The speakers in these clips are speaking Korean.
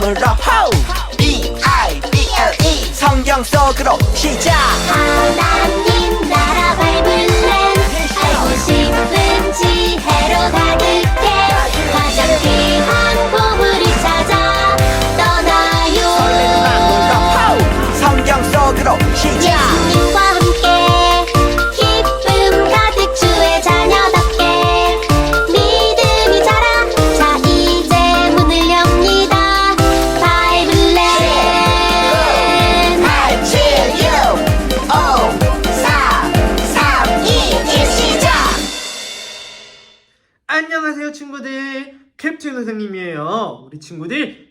마음으로 호 B-I-B-L-E 성경 속으로 시작. 하나님 나라 바이블은 알고 싶은 지혜로 가득해. 가장 귀한 보물을 찾아 떠나요. 성경 속으로 시작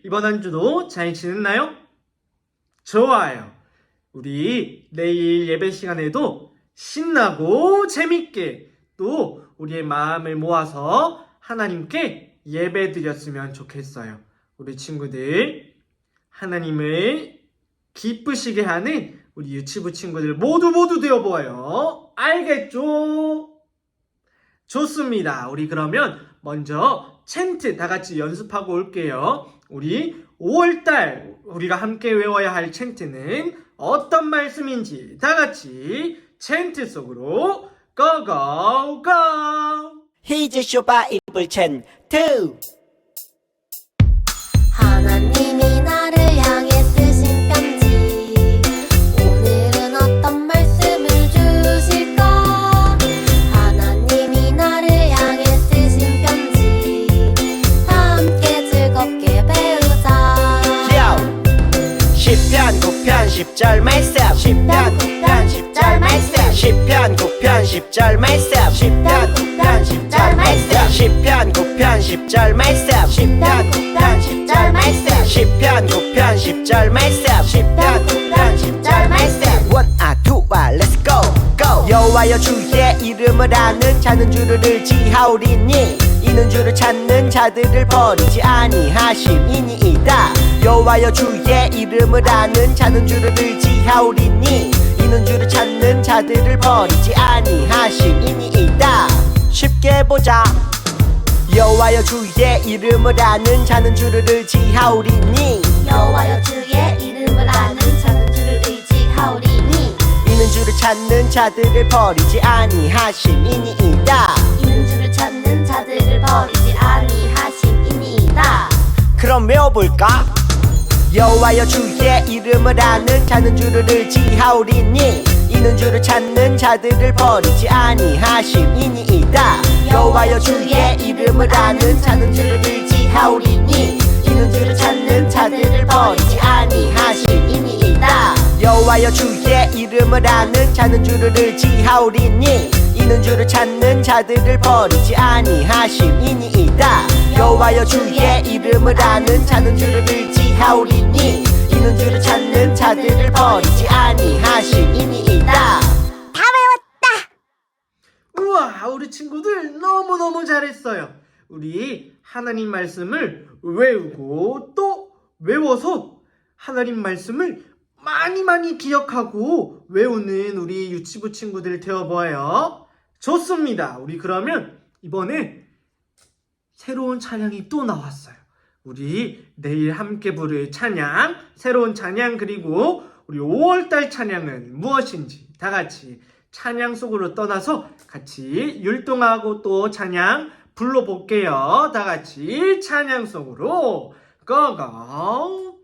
이번 한 주도 잘 지냈나요? 좋아요 우리 내일 예배 시간에도 신나고 재밌게 또 우리의 마음을 모아서 하나님께 예배 드렸으면 좋겠어요 우리 친구들 하나님을 기쁘시게 하는 우리 유치부 친구들 모두 모두 되어 보아요 알겠죠? 좋습니다. 우리 그러면 먼저 챈트 다 같이 연습하고 올게요. 우리 5월달 우리가 함께 외워야 할 챈트는 어떤 말씀인지 다 같이 챈트 속으로 고고고! 히즈 쇼바 이블 챈2 하나님이 10절 말씀 10편 9편 10절 말씀 10편 9편 10절 말씀 10편 9편 10절 말씀 10편 9편 10절 말씀 10편 9편 10절 말씀 10편 9편 10절 말씀 10편 9편 10절 말씀 원 아 두아 렛츠 고 고! 여호와여 주의 이름을 아는 자는 주를 의지하오리니 이는 주를 찾는 자들을 버리지 아니하심이니이다. 여호와여 주의 이름을 아는 자는 주를 의지하오리니 이는 주를 찾는 자들을 버리지 아니하심이니이다. 쉽게 보자. 여호와여 주의 이름을 아는 자는 주를 의지하오리니 여호와여 주의 이름을 아는 자는 주를 의지하오리니 이는 주를 찾는 자들을 버리지 아니하심이니이다 그럼 외워볼까? 여호와여 주의 이름을 아는 자는 주를 의지하오리니 이는 주를 찾는 자들을 버리지 아니하심이니이다 여호와여 주의 이름을 아는 자는 주를 의지하오리니 이는 주를 찾는 자들을 버리지 아니하심이니이다 여호와여 주의 이름을 아는 자는 주를 의지하오리니 이는 주를 찾는 자들을 버리지 아니하심이니이다 여호와여 주의 이름을 아는 자는 주를 의지하오리니 이는 주를 찾는 자들을 버리지 아니하심이니이다 우와, 우리 친구들 너무너무 잘했어요. 우리 하나님 말씀을 외우고 또 외워서 하나님 말씀을 많이 많이 기억하고 외우는 우리 유치부 친구들 되어보아요. 좋습니다. 우리 그러면 이번에 새로운 찬양이 또 나왔어요. 우리 내일 함께 부를 찬양, 새로운 찬양 그리고 우리 5월달 찬양은 무엇인지 다 같이 찬양 속으로 떠나서 같이 율동하고 또 찬양 불러볼게요. 다 같이 찬양 속으로 고고고!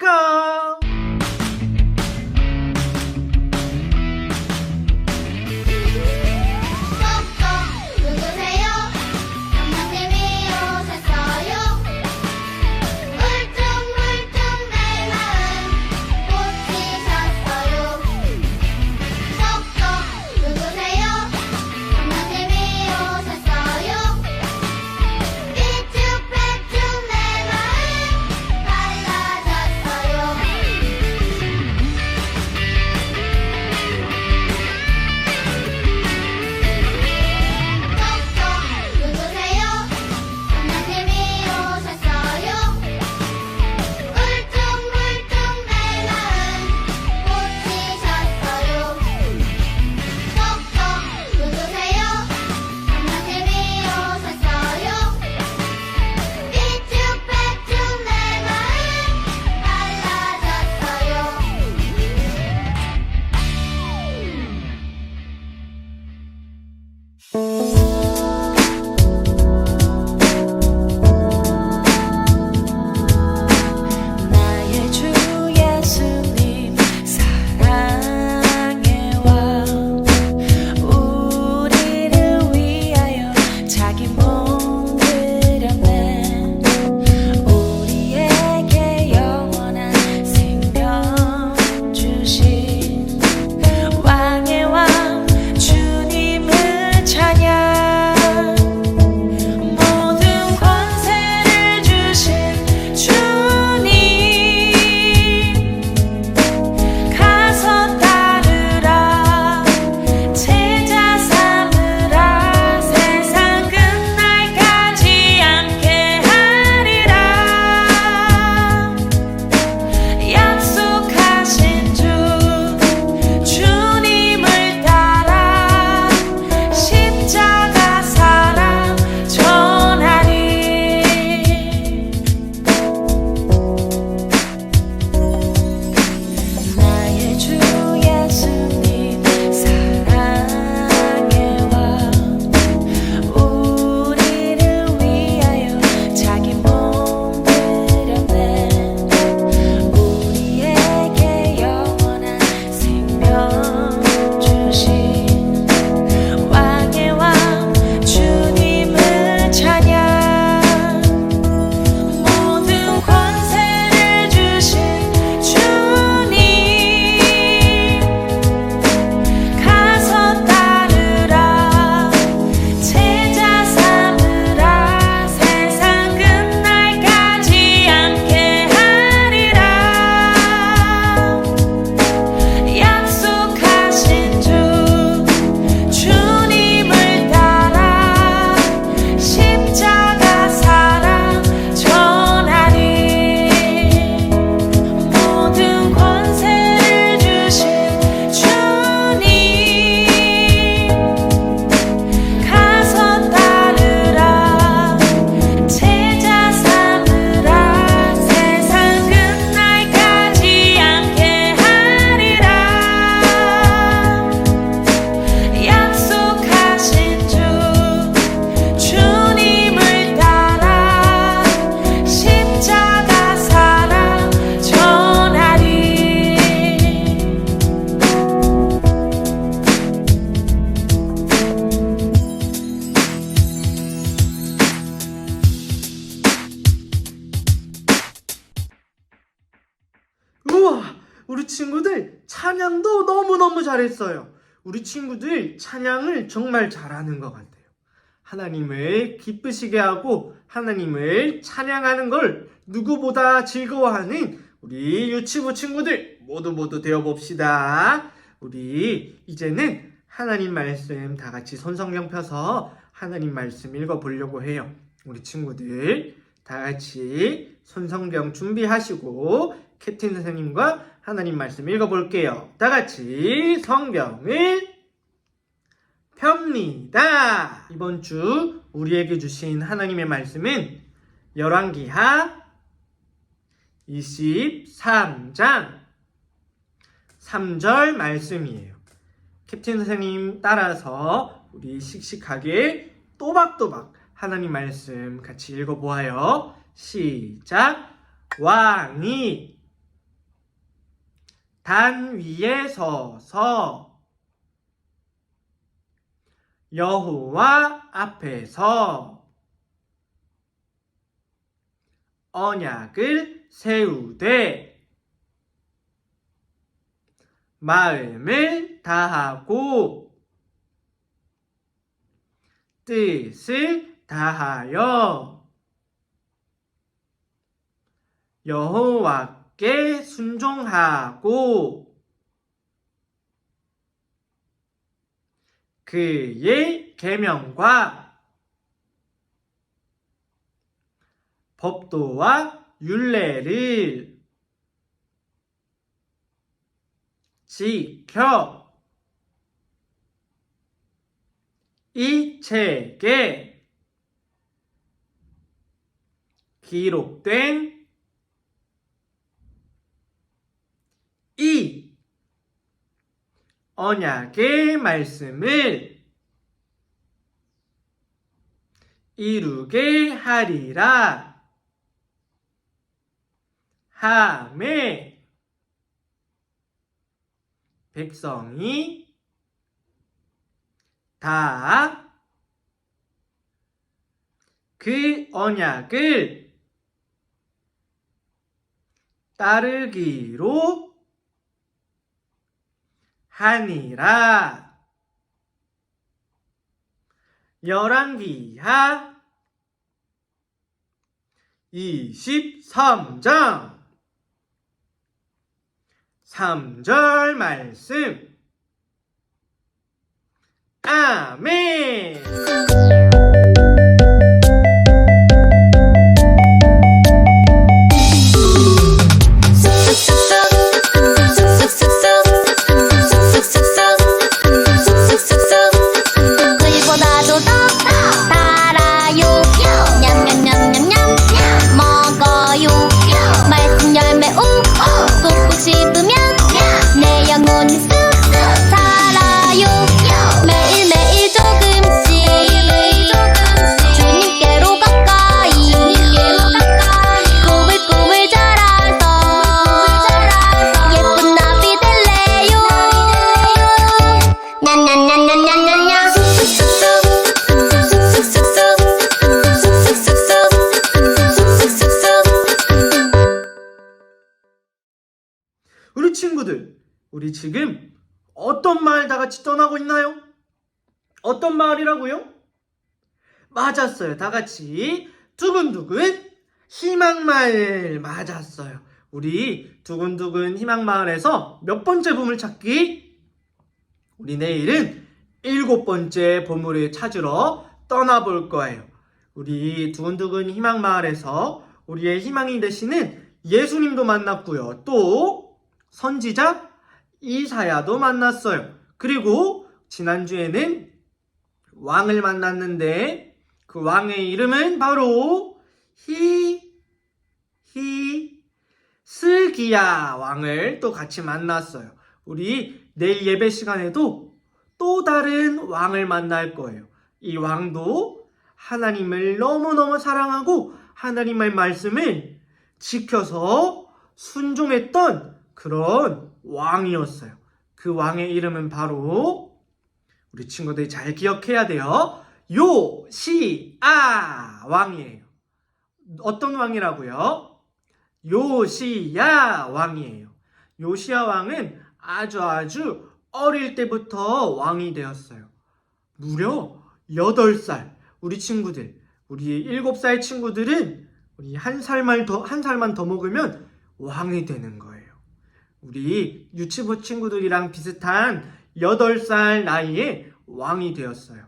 했어요. 우리 친구들 찬양을 정말 잘하는 것 같아요. 하나님을 기쁘시게 하고 하나님을 찬양하는 걸 누구보다 즐거워하는 우리 유치부 친구들 모두 모두 되어 봅시다. 우리 이제는 하나님 말씀 다 같이 손성경 펴서 하나님 말씀 읽어 보려고 해요. 우리 친구들 다 같이 손성경 준비하시고 캡틴 선생님과 하나님 말씀 읽어 볼게요. 다 같이 성경을 펴니다. 이번 주 우리에게 주신 하나님의 말씀은 열왕기하 23장 3절 말씀이에요. 캡틴 선생님 따라서 우리 씩씩하게 또박또박 하나님 말씀 같이 읽어보아요. 시작. 왕이 단 위에 서서 여호와 앞에서 언약을 세우되 마음을 다하고 뜻을 다하여 여호와 께 순종하고 그의 계명과 법도와 율례를 지켜 이 책에 기록된 이 언약의 말씀을 이루게 하리라. 하매 백성이 다 그 언약을 따르기로 하니라. 열왕기하 23장. 3절 말씀. 아멘 어떤 마을 다 같이 떠나고 있나요? 어떤 마을이라고요? 맞았어요. 다 같이 두근두근 희망마을 맞았어요. 우리 두근두근 희망마을에서 몇 번째 보물 찾기? 우리 내일은 일곱 번째 보물을 찾으러 떠나볼 거예요. 우리 두근두근 희망마을에서 우리의 희망이 되시는 예수님도 만났고요. 또 선지자 이사야도 만났어요. 그리고 지난주에는 왕을 만났는데 그 왕의 이름은 바로 히, 히, 스기야 왕을 또 같이 만났어요. 우리 내일 예배 시간에도 또 다른 왕을 만날 거예요. 이 왕도 하나님을 너무너무 사랑하고 하나님의 말씀을 지켜서 순종했던 그런 왕이었어요. 그 왕의 이름은 바로 우리 친구들이 잘 기억해야 돼요. 요시아 왕이에요. 어떤 왕이라고요? 요시야 왕이에요. 요시야 왕은 아주 아주 어릴 때부터 왕이 되었어요. 무려 8살. 우리 친구들, 우리 7살 친구들은 우리 한 살만 더, 한 살만 더 먹으면 왕이 되는 거예요. 우리 유치부 친구들이랑 비슷한 8살 나이에 왕이 되었어요.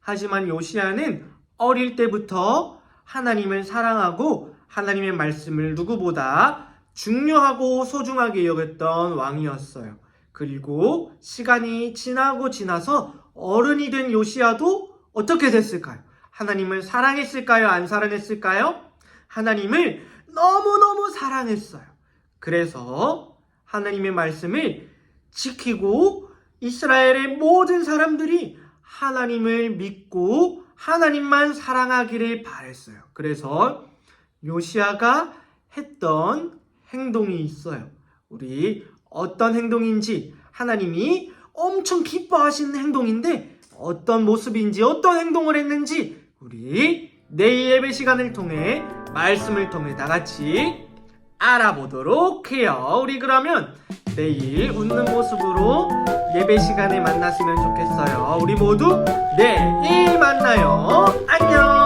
하지만 요시아는 어릴 때부터 하나님을 사랑하고 하나님의 말씀을 누구보다 중요하고 소중하게 여겼던 왕이었어요. 그리고 시간이 지나고 지나서 어른이 된 요시아도 어떻게 됐을까요? 하나님을 사랑했을까요? 안 사랑했을까요? 하나님을 너무너무 사랑했어요. 그래서 하나님의 말씀을 지키고 이스라엘의 모든 사람들이 하나님을 믿고 하나님만 사랑하기를 바랬어요. 그래서 요시아가 했던 행동이 있어요. 우리 어떤 행동인지 하나님이 엄청 기뻐하시는 행동인데 어떤 모습인지 어떤 행동을 했는지 우리 내일 예배 시간을 통해 말씀을 통해 다 같이 알아보도록 해요. 우리 그러면 내일 웃는 모습으로 예배 시간에 만났으면 좋겠어요. 우리 모두 내일 만나요. 안녕.